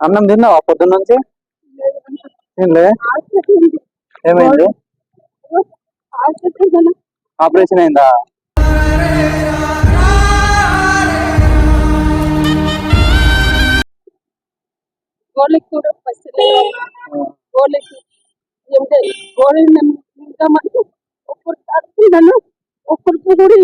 అన్నం తిన్నావా పొద్దున్న నుంచి? తినలే ఏమైంది? ఆపరేషన్ అయిందా? గోళ్ళకి కూడా పచ్చలే గోళ్ళకి ఏమిటే? గోళ్ళని తింటామంటే ఒక్కరు తాడుతున్నాను ఒక్కరికి కూడా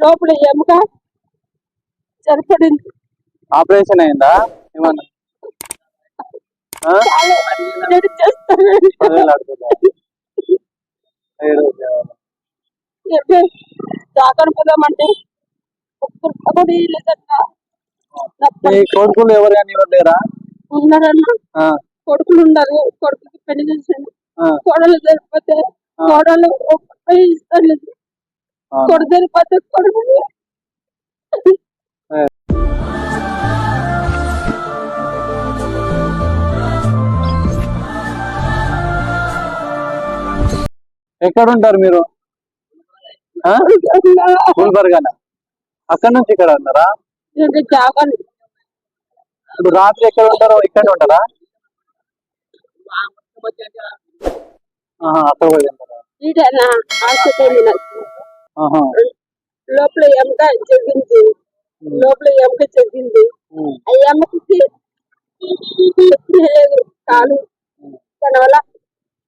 లోపల ఎముక సరిపడింది. ఆపరేషన్ అయిందా? ఏమన్నా. జాగ్రత్త పోదామంటే ఒక్కరు కొడుకులు ఎవరు కానీ లేరా? ఉన్నారన్నా? కొడుకులు ఉన్నారు. కొడుకుకి పెళ్ళి చేశాను. ఆ, కోడలు జరిగిపోతే కోడలు ఒక్క ఇస్తాను. కొడుకు ఏ. ఎక్కడ ఉంటారు మీరు? ఆ? గుల్బర్గానా? అక్కడ నుంచి ఇక్కడ ఉన్నారా? ఇప్పుడు రాత్రి ఎక్కడ ఉంటారో ఇక్కడ ఉంటారా? అక్కడ పోయి ఉంటారా. లోపల ఎముక చెగ్గింది లోపల ఎముక ఉమ్. ఆ ఎముకకి లేదు కాలు దాని వల్ల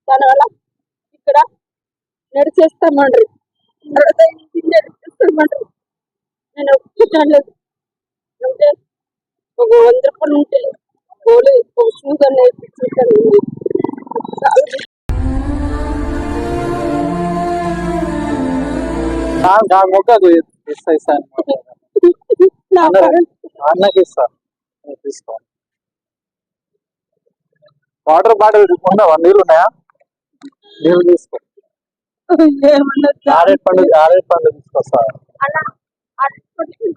దాని వల్ల ఇక్కడ నడిచేస్తామండ్రి. తర్వాత ఇంటికి నడిచేస్తామండ్రి. నేను ఒప్పుకుంటాను అంటే ఒక వంద రూపాయలు ఉంటే గోళీ ఒక షూగా నేర్పించుకుంటాను దా- దాని మొక్కకు ఇస్తా ఇస్తాను నా అన్నకి ఇస్తా నువ్వు తీసుకో వాటర్ బాటిల్ ఉన్నావా నీళ్ళు ఉన్నాయా నీళ్ళు తీసుకో ఏమన్నా ఆరేడు పండు ఆరేడు పండు తీసుకొస్తా అలా అరటి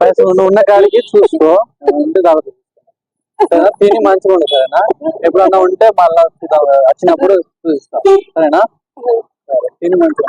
నువ్వు ఉన్న కాడికి చూసుకో. ఉంటే సరేనా? తిని మంచిగా ఉండు సరేనా? ఎప్పుడన్నా ఉంటే మళ్ళా వచ్చినప్పుడు చూపిస్తా. సరేనా? తిని మంచిగా